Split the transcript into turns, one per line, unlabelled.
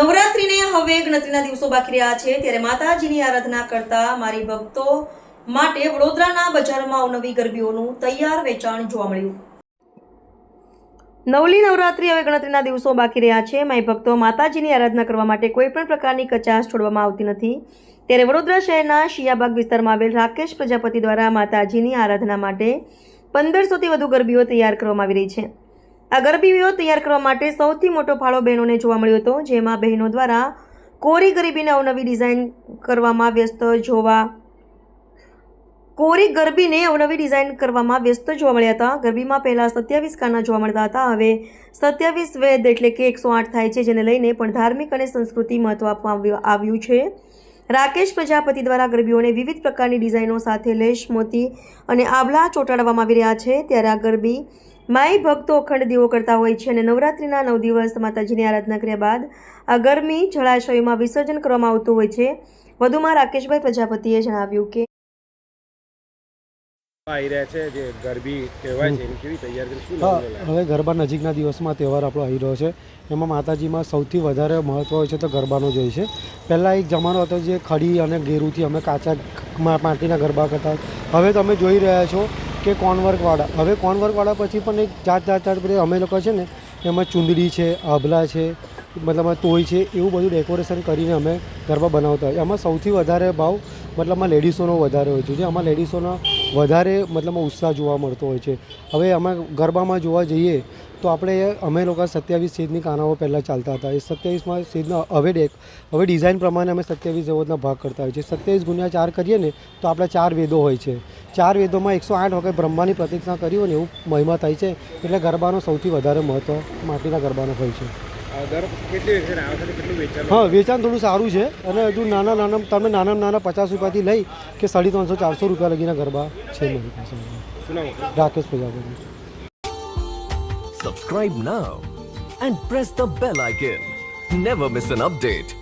હવે ગણતરીના દિવસો બાકી રહ્યા છે. ત્યારે માતાજીની આરાધના કરતા મારી ભક્તો માટે વડોદરાના બજારમાં અવનવી ગરબીઓનું તૈયાર વેચાણ જોવા મળ્યું. નવલી નવરાત્રિ હવે ગણતરીના દિવસો બાકી રહ્યા છે. મારી ભક્તો માતાજીની આરાધના કરવા માટે કોઈ પણ પ્રકારની કચાશ છોડવામાં આવતી નથી. ત્યારે વડોદરા શહેરના શિયાબાગ વિસ્તારમાં આવેલ રાકેશ પ્રજાપતિ દ્વારા માતાજીની આરાધના માટે પંદરસોથી વધુ ગરબીઓ તૈયાર કરવામાં આવી રહી છે. આ ગરબીઓ તૈયાર કરવા માટે સૌથી મોટો ફાળો બહેનોને જોવા મળ્યો હતો, જેમાં બહેનો દ્વારા કોરી ગરબીને અવનવી ડિઝાઇન કરવામાં વ્યસ્ત જોવા કોરી ગરબીને અવનવી ડિઝાઇન કરવામાં વ્યસ્ત જોવા મળ્યા હતા. ગરબીમાં પહેલાં સત્યાવીસ કાના જોવા મળતા હતા. હવે સત્યાવીસ વેદ એટલે કે એકસો આઠ થાય છે, જેને લઈને પણ ધાર્મિક અને સંસ્કૃતિ મહત્વ આપવામાં આવ્યું- આવ્યું છે. રાકેશ પ્રજાપતિ દ્વારા ગરબીઓને વિવિધ પ્રકારની ડિઝાઇનો સાથે લેશ મોતી અને આભલા ચોંટાડવામાં આવી રહ્યા છે. ત્યારે આ ગરબી માય ભક્તો અખંડ દીવો કરતા હોય છે અને નવરાત્રિના નવ દિવસ માતાજીની આરાધના કર્યા બાદ આ ગરમી જળાશયોમાં વિસર્જન કરવામાં આવતું હોય છે. વધુમાં રાકેશભાઈ પ્રજાપતિએ જણાવ્યું કે
આવી રહ્યા છે જે ગરબી કહેવાય છે એની કેવી તૈયારી શું
હા
નવું લાગે?
હવે ગરબા નજીકના દિવસમાં તહેવાર આપણો આવી રહ્યો છે. એમાં માતાજીમાં સૌથી વધારે મહત્ત્વ હોય છે તો ગરબાનો જ હોય છે. પહેલાં એક જમાનો હતો જે ખડી અને ગેરુથી અમે કાચા માટીના ગરબા કરતા હવે તમે જોઈ રહ્યા છો કે કોનવર્કવાળા હવે કોનવર્કવાળા પછી પણ એક જાત જાત જાત બધી અમે લોકો છે ને એમાં ચુંદડી છે આભલા છે મતલબ તોય છે એવું બધું ડેકોરેશન કરીને અમે ગરબા બનાવતા હોય. એમાં સૌથી વધારે ભાવ મતલબમાં લેડીસોનો વધારે હોય છે. જે આમાં લેડીસોનો વધારે મતલબમાં ઉત્સાહ જોવા મળતો હોય છે. હવે અમે ગરબામાં જોવા જઈએ તો આપણે અમે લોકો સત્યાવીસ સેજની કાનાઓ પહેલાં ચાલતા હતા. એ સત્યાવીસમાં સીધના હવે ડેક, હવે ડિઝાઇન પ્રમાણે અમે સત્યાવીસ જેવોના ભાગ કરતા હોય છે. સત્યાવીસ ગુણ્યા ચાર કરીએ ને તો આપણે ચાર વેદો હોય છે. ચાર વેદોમાં એકસો આઠ વખત બ્રહ્માની પ્રતિજ્ઞા કરી હોય ને એવું મહિમા થાય છે. એટલે ગરબાનો સૌથી વધારે મહત્ત્વ માટીના ગરબાનો હોય છે. હા વેચાણ થોડું સારું છે. અને હજુ નાના નાના તમે નાના નાના પચાસ રૂપિયાથી લઈ કે સાડી ત્રણસો ચારસો રૂપિયા લગીના ગરબા છે મારી પાસે? Rakesh Prajapati.
Subscribe now and press the bell icon never miss an update.